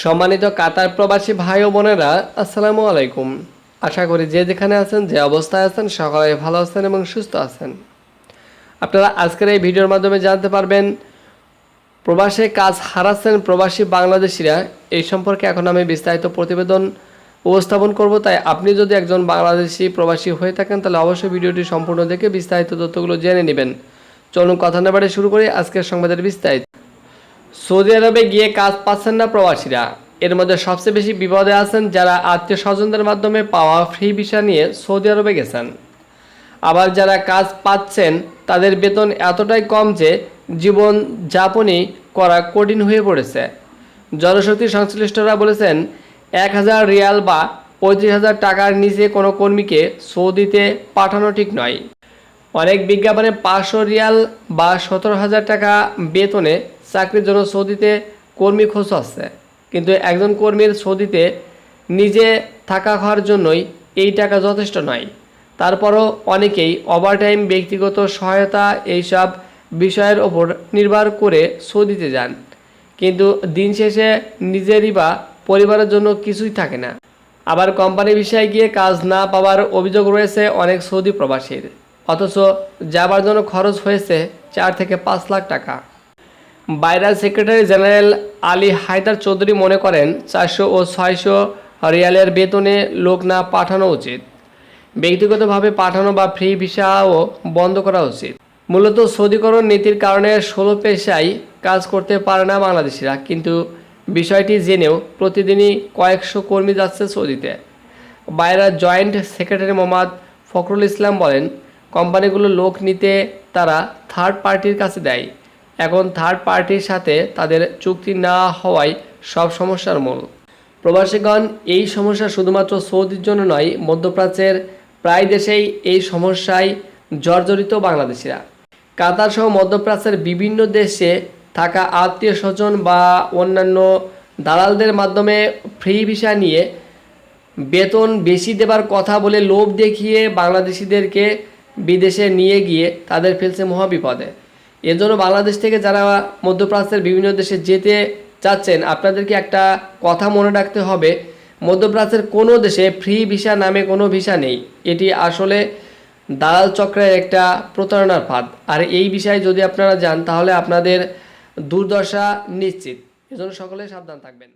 সম্মানিত কাতার প্রবাসী ভাই ও বোনেরা, আসসালামু আলাইকুম। আশা করি যে যেখানে আছেন, যে অবস্থায় আছেন, সকলে ভালো আছেন এবং সুস্থ আছেন। আপনারা আজকের এই ভিডিওর মাধ্যমে জানতে পারবেন, প্রবাসে কাজ হারাচ্ছেন প্রবাসী বাংলাদেশিরা। এই সম্পর্কে এখন আমি বিস্তারিত প্রতিবেদন উপস্থাপন করব। তাই আপনি যদি একজন বাংলাদেশি প্রবাসী হয়ে থাকেন, তাহলে অবশ্যই ভিডিওটি সম্পূর্ণ দেখে বিস্তারিত তথ্যগুলো জেনে নেবেন। চলুন কথা না বাড়ে শুরু করি আজকের সংবাদের বিস্তারিত। সৌদি আরবে গিয়ে কাজ পাচ্ছেন না প্রবাসীরা। এর মধ্যে সবচেয়ে বেশি বিপদে আছেন যারা আত্মীয় স্বজনদের মাধ্যমে পাওয়া ফ্রি ভিসা নিয়ে সৌদি আরবে গেছেন। আবার যারা কাজ পাচ্ছেন, তাদের বেতন এতটাই কম যে জীবন যাপনই করা কঠিন হয়ে পড়েছে। জনশক্তি সংশ্লিষ্টরা বলেছেন, এক হাজার রিয়াল বা পঁয়ত্রিশ হাজার টাকার নিচে কোনো কর্মীকে সৌদিতে পাঠানো ঠিক নয়। অনেক বিজ্ঞাপনে পাঁচশো রিয়াল বা সতেরো হাজার টাকা বেতনে চাকরির জন্য সৌদিতে কর্মী খোঁজ আসছে কিন্তু একজন কর্মীর সৌদিতে নিজে থাকা খাওয়ার জন্যই এই টাকা যথেষ্ট নয়। তারপরও অনেকেই ওভারটাইম ব্যক্তিগত সহায়তা এইসব বিষয়ের ওপর নির্ভর করে সৌদিতে যান। কিন্তু দিন শেষে নিজেরই বা পরিবারের জন্য কিছুই থাকে না। আবার কোম্পানি বিষয়ে গিয়ে কাজ না পাওয়ার অভিযোগ রয়েছে অনেক সৌদি প্রবাসীর। অথচ যাবার জন্য খরচ হয়েছে চার থেকে পাঁচ লাখ টাকা। বাইরাল সেক্রেটারি জেনারেল আলী হায়দার চৌধুরী মনে করেন চারশো ও ছয়শো রিয়ালের বেতনে লোক না পাঠানো উচিত। ব্যক্তিগতভাবে পাঠানো বা ফ্রি ভিসাও বন্ধ করা উচিত। মূলত সৌদিকরণ নীতির কারণে ষোলো পেশায় কাজ করতে পারে না বাংলাদেশিরা, কিন্তু বিষয়টি জেনেও প্রতিদিনই কয়েকশো কর্মী যাচ্ছে সৌদিতে। বাইরা জয়েন্ট সেক্রেটারি মোহাম্মদ ফখরুল ইসলাম বলেন, কোম্পানিগুলো লোক নিতে তারা থার্ড পার্টির কাছে দেয়। এখন থার্ড পার্টির সাথে তাদের চুক্তি না হওয়ায় সব সমস্যার মূল। প্রবাসীগণ, এই সমস্যা শুধুমাত্র সৌদির জন্য নয়, মধ্যপ্রাচ্যের প্রায় দেশেই এই সমস্যায় জর্জরিত বাংলাদেশিরা। কাতার সহ মধ্যপ্রাচ্যের বিভিন্ন দেশে থাকা আত্মীয় স্বজন বা অন্যান্য দালালদের মাধ্যমে ফ্রি ভিসা নিয়ে বেতন বেশি দেবার কথা বলে লোভ দেখিয়ে বাংলাদেশিদেরকে বিদেশে নিয়ে গিয়ে তাদের ফেলছে মহাবিপদে। এজন্য বাংলাদেশ থেকে যারা মধ্যপ্রাচ্যের বিভিন্ন দেশে যেতে চাচ্ছেন, আপনাদেরকে একটা কথা মনে রাখতে হবে, মধ্যপ্রাচ্যের কোনো দেশে ফ্রি ভিসা নামে কোনো ভিসা নেই। এটি আসলে দালাল চক্রের একটা প্রতারণার ফাঁদ। আর এই বিষয়ে যদি আপনারা যান, তাহলে আপনাদের দুর্দশা নিশ্চিত। এজন্য সকলে সাবধান থাকবেন।